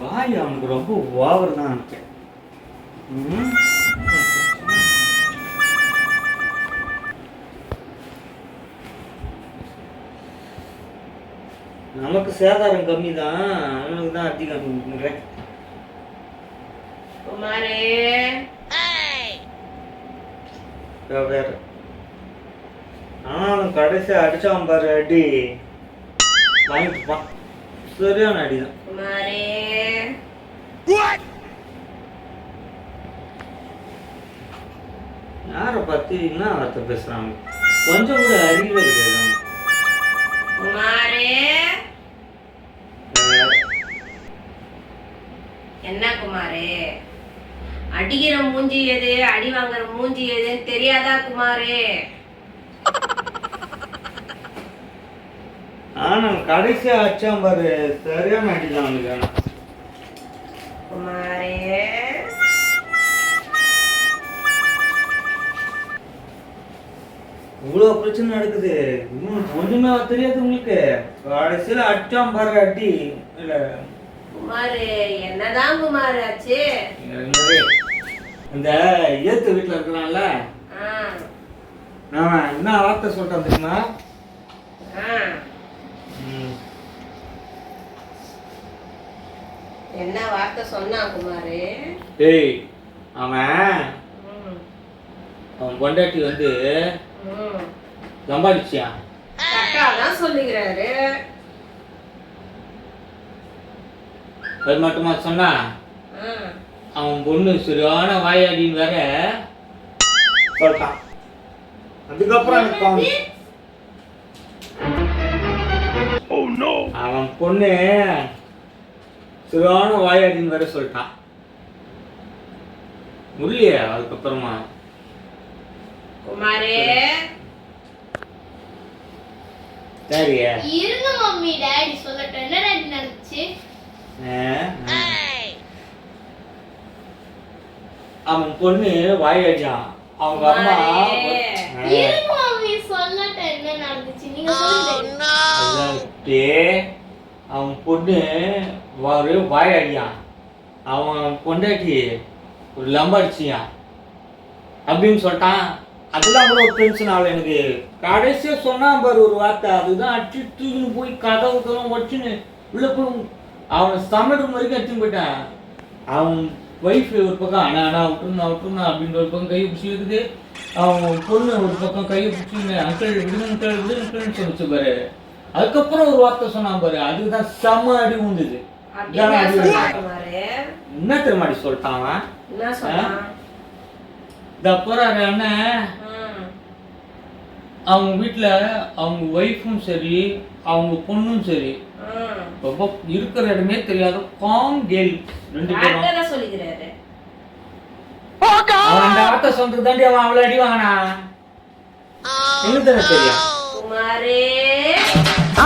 வாய் அவனுக்கு ரொம்ப ஓவர் தான் ம். நமக்கு சேதாரம் கம்மி தான் அவனுக்கு தான் அதிகம் குமாரே வேற ஆனாலும் கடைசி அடிச்சான் பாரு அடி. வாங்கிட்டுப்பான் சரியான அடிதான். குமாரே. யாரை பத்தி என்ன வார்த்தை பேசுறாங்க? கொஞ்சம் கூட அறிவே கிடையாது. என்ன குமாரே? அடிக்கிற மூஞ்சி எது? அடி வாங்குற மூஞ்சி எதுன்னு தெரியாதா குமாரே? ஆனா கடைசியா அடிச்சான் பாரு சரியான அடிதான் அவனுக்கு. ஆனா. குமாரே. இவ்வளவு பிரச்சனை நடக்குது. இன்னும் ஒண்ணுமே தெரியாது உங்களுக்கு. கடைசியில அடிச்சான் பாரு அடி. இல்ல. குமாரே என்னதான் குமார் ஆச்சு? இந்த ஏத்து வீட்டுல இருக்கிறான்ல. அவன் என்ன வார்த்தை சொல்றான் தெரியுமா? என்ன வார்த்தை சொன்னான் குமாரே? ஏய் அவன் அவன் பொண்டாட்டி வந்து ம். சம்பாதிச்சியான் கரெக்டாதான் சொல்லுகிறாரு அது மட்டுமா சொன்னா அவன் பொண்ணு சரியான வாயாடின்னு வேற சொல்லிட்டான் அதுக்கப்புறம் அவன் பொண்ணு சரியான வாயாடின்னு வேற சொல்லிட்டான். முடியலையே அதுக்கப்புறமா. குமாரே. சரியா இருங்க மம்மி டாடி சொல்லட்டும். என்ன டாடி நடந்துச்சு? அவன் பொண்ணு வாயாடியான் அவங்க அம்மா குமாரே. இருங்க மம்மி சொல்லட்டும். என்ன நடந்துச்சு? நீங்க சொல்லுங்க. அதான்ட்டு அவன் பொண்ணு ஒரு வாயாடியான் அவன் பொண்டாட்டி ஒரு லம்படிச்சியான் அப்படின்னு சொல்லிட்டான். அதெல்லாம் கூட ஒரு டென்ஷன் ஆகல எனக்கு. கடைசியா சொன்னான் பாரு ஒரு வார்த்தை. அதுதான் அடிச்சு தூக்கின்னு போய் கதவு கதவு வச்சுன்னு உள்ள போய் அவனை சமையல் வரைக்கும் எடுத்துன்னு போயிட்டான். அவன் ஒய்ஃப் ஒரு பக்கம் அண்ணா அண்ணா விட்டுருந்தா விட்டுருந்தா அப்படின்ற ஒரு பக்கம் கையை பிடிச்சி இருக்குது. அவன் பொண்ணு ஒரு பக்கம் கையை பிடிச்சி அங்கிள் விடுங்க அங்கிள் விடுங்க அங்கிள்னு சொல்லிச்சு பாரு. அதுக்கப்புறம் ஒரு வார்த்தை சொன்னான் பாரு. அதுக்கு தான் செம்ம அடி உண்டுது என்ன தெரியுமாடி சொல்லிட்டான் இந்த போறாரு அண்ணன் ம், அவங்க வீட்டில் அவங்க ஒய்ஃபும் சரி அவங்க பொண்ணும் சரி ம். ரொம்ப இருக்கிற இடமே தெரியாத காம் கேள் ரெண்டு பேரும். சொல்லுகிறாரு அவன் அந்த வார்த்தை சொன்னதுக்கு தாண்டி அவன் அவ்வளோ அடி வாங்கினா என்ன